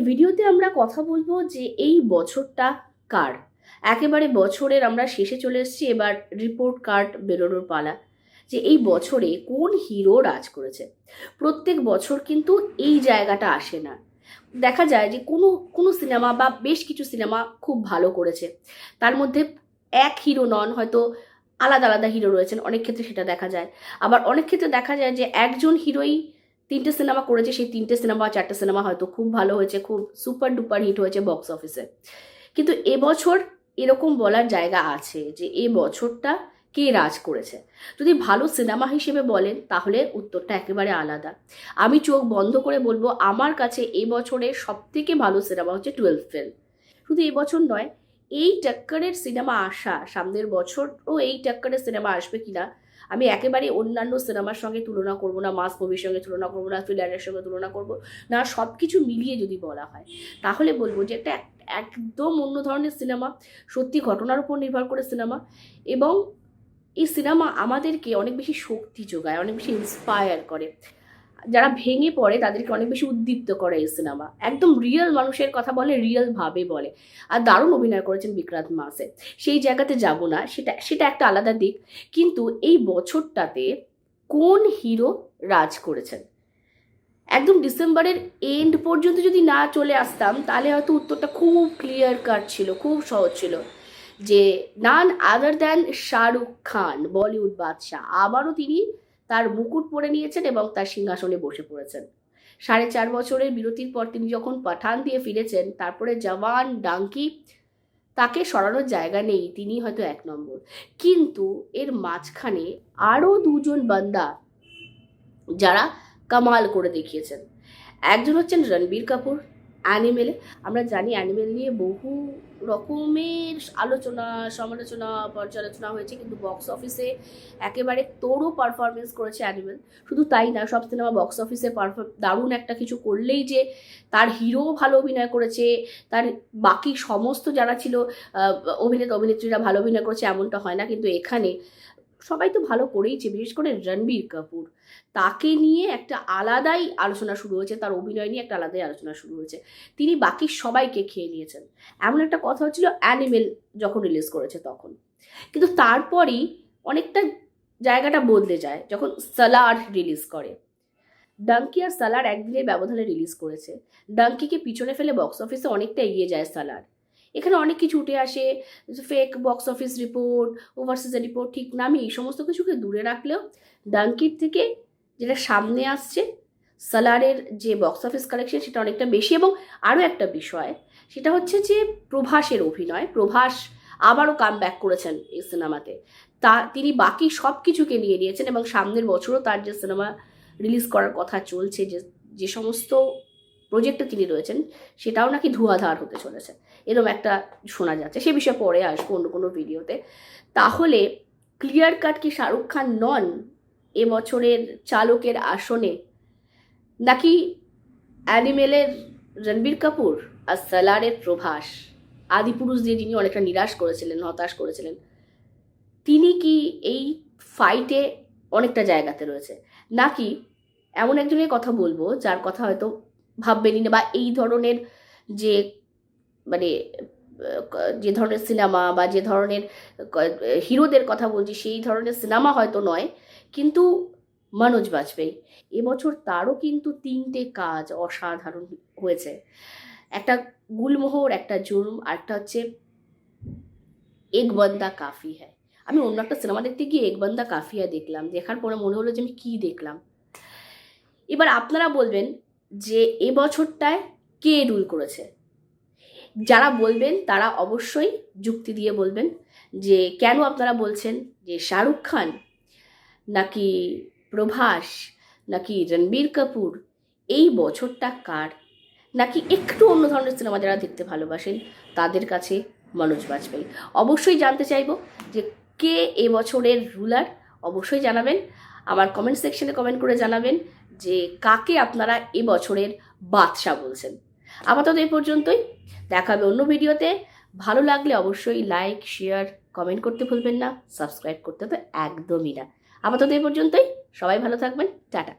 ভিডিওতে আমরা কথা বলব যে এই বছরটা কার? একেবারে বছরের আমরা শেষে চলে এসেছি, এবার রিপোর্ট কার্ড বেরোনোর পালা। যে এই বছরে কোন হিরো রাজ করেছে? প্রত্যেক বছর কিন্তু এই জায়গাটা আসে না। দেখা যায় যে কোনো কোনো সিনেমা বা বেশ কিছু সিনেমা খুব ভালো করেছে। তার মধ্যে এক হিরো নন, হয়তো আলাদা আলাদা হিরো রয়েছেন, অনেক ক্ষেত্রে সেটা দেখা যায়। আবার অনেক ক্ষেত্রে দেখা যায় যে একজন হিরোই তিনটে সিনেমা করেছে, সেই তিনটে সিনেমা চারটে সিনেমা হয়তো খুব ভালো হয়েছে, খুব সুপার ডুপার হিট হয়েছে বক্স অফিসে কিন্তু এবছর এরকম বলার জায়গা আছে যে এ বছরটা কে রাজ করেছে। যদি ভালো সিনেমা হিসেবে বলেন, তাহলে উত্তরটা একেবারে আলাদা। আমি চোখ বন্ধ করে বলব, আমার কাছে এই সব থেকে ভালো সিনেমা হচ্ছে টুয়েলভ ফেল শুধু এই বছর নয়, এই টাক্কারের সিনেমা আসা সামনের বছরও এই টাক্কারের সিনেমা আসবে কিনা আমি একেবারে অন্যান্য সিনেমার সঙ্গে তুলনা করব না মাস মুভির সঙ্গে তুলনা করব না থ্রিলারের সঙ্গে তুলনা করব না সব কিছু মিলিয়ে যদি বলা হয়, তাহলে বলব যে একটা একদম অন্য ধরনের সিনেমা, সত্যি ঘটনার উপর নির্ভর করে সিনেমা এবং এই সিনেমা আমাদেরকে অনেক বেশি শক্তি যোগায়, অনেক বেশি ইন্সপায়ার করে। যারা ভেঙে পড়ে তাদেরকে অনেক বেশি উদ্দীপ্ত করে এই সিনেমা। একদম রিয়েল মানুষের কথা বলে রিয়েল ভাবে বলে। আর দারুণ অভিনয় করেছেন বিক্রান্ত মাসে। সেই জায়গাতে যাব না, সেটা সেটা একটা আলাদা দিক। কিন্তু এই বছরটাতে কোন হিরো রাজ করেছেন? একদম ডিসেম্বরের এন্ড পর্যন্ত যদি না চলে আসতাম, তাহলে হয়তো উত্তরটা খুব ক্লিয়ার কাট ছিল, খুব সহজ ছিল। যে none other than Shahrukh Khan, Bollywood বাদশাহ। আবারও তিনি তার মুকুট পরে নিয়েছেন এবং তার সিংহাসনে বসে পড়েছেন। সাড়ে চার বছরের বিরতির পর তিনি যখন পাঠান দিয়ে ফিরেছেন, তারপরে জওয়ান ডাঙ্কি তাকে সরানোর জায়গা নেই, তিনি হয়তো এক নম্বর। কিন্তু এর মাঝখানে আরও দুজন বান্দা যারা কামাল করে দেখিয়েছেন। একজন হচ্ছেন রণবীর কাপুর অ্যানিমেলে আমরা জানি অ্যানিমেল নিয়ে বহু রকমের আলোচনা, সমালোচনা, পর্যালোচনা হয়েছে, কিন্তু বক্স অফিসে একেবারে তোরও পারফরমেন্স করেছে অ্যানিমেল শুধু তাই না, সব সিনেমা বক্স অফিসে পারফর দারুণ একটা কিছু করলেই যে তার হিরো ভালো অভিনয় করেছে, তার বাকি সমস্ত যারা ছিল অভিনেতা, অভিনেত্রীরা ভালো অভিনয় করেছে, এমনটা হয় না। কিন্তু এখানে সবাই তো ভালো করেইছে বিশেষ করে রণবীর কাপুর। তাকে নিয়ে একটা আলাদাই আলোচনা শুরু হয়েছে, তার অভিনয় নিয়ে একটা আলাদাই আলোচনা শুরু হয়েছে। তিনি বাকি সবাইকে খেয়ে নিয়েছেন। এমন একটা কথা হচ্ছিল অ্যানিমেল যখন রিলিজ করেছে তখন। কিন্তু তারপরই অনেকটা জায়গাটা বদলে যায়, যখন সালার রিলিজ করে। ডাঙ্কি আর সালার একদিনের ব্যবধানে রিলিজ করেছে। ডাঙ্কিকে পিছনে ফেলে বক্স অফিসে অনেকটা এগিয়ে যায় সালার। এখানে অনেক কিছু উঠে আসে ফেক বক্স অফিস রিপোর্ট ওভারসিজের রিপোর্ট ঠিক নামে এই সমস্ত কিছুকে দূরে রাখলেও ডাঙ্কির থেকে যেটা সামনে আসছে সালারের যে বক্স অফিস কালেকশন সেটা অনেকটা বেশি এবং আরও একটা বিষয়, সেটা হচ্ছে যে প্রভাসের অভিনয়, প্রভাস আবারও কাম ব্যাক করেছেন এই সিনেমাতে তা, তিনি বাকি সব কিছুকে নিয়ে নিয়েছেন এবং সামনের বছরও তার যে সিনেমা রিলিজ করার কথা চলছে, যে যে সমস্ত প্রজেক্টে তিনি রয়েছেন, সেটাও নাকি ধোঁয়াধার হতে চলেছে। এরকম একটা শোনা যাচ্ছে। সে বিষয়ে পরে আসব অন্য কোনো ভিডিওতে। তাহলে ক্লিয়ার কাট কি শাহরুখ খান নন এবছরের চালকের আসনে? নাকি অ্যানিমেলের রণবীর কাপুর আর সালারের প্রভাস? আদিপুরুষ দিয়ে যিনি অনেকটা নিরাশ করেছিলেন, হতাশ করেছিলেন, তিনি কি এই ফাইটে অনেকটা জায়গাতে রয়েছে? নাকি এমন একজনের কথা বলব, যার কথা হয়তো ভাববেনই না, বা এই ধরনের যে মানে যে ধরনের সিনেমা বা যে ধরনের হিরোদের কথা বলছি, সেই ধরনের সিনেমা হয়তো নয়, কিন্তু মনোজ বাজপেয়ী। এবছর তারও কিন্তু তিনটে কাজ অসাধারণ হয়েছে। একটা গুলমোহর, একটা জুর্ম আর একটা হচ্ছে এক বন্দা কাফি হ্যায়। আমি অন্য একটা সিনেমা দেখতে গিয়ে এক বন্দা কাফি হ্যায় দেখলাম, দেখার পরে মনে হলো যে আমি কী দেখলাম। এবার আপনারা বলবেন যে এ বছরটায় কে রুল করেছে। যারা বলবেন তারা অবশ্যই যুক্তি দিয়ে বলবেন যে কেন আপনারা বলছেন যে শাহরুখ খান নাকি প্রভাস নাকি রণবীর কাপুর এই বছরটা কার? নাকি একটু অন্য ধরনের সিনেমা যারা দেখতে ভালোবাসেন তাদের কাছে মনোজ বাজপেয়ী। অবশ্যই জানতে চাইব যে কে এবছরের রুলার? অবশ্যই জানাবেন। আমার কমেন্ট সেকশনে কমেন্ট করে জানাবেন যে কাকে আপনারা এবছরের বাদশাহ বলছেন। আপাতত এ পর্যন্তই। দেখা হবে অন্য ভিডিওতে। ভালো লাগলে অবশ্যই লাইক শেয়ার কমেন্ট করতে ভুলবেন না। সাবস্ক্রাইব করতে তো একদমই না। আপাতত এ পর্যন্তই। সবাই ভালো থাকবেন। টাটা।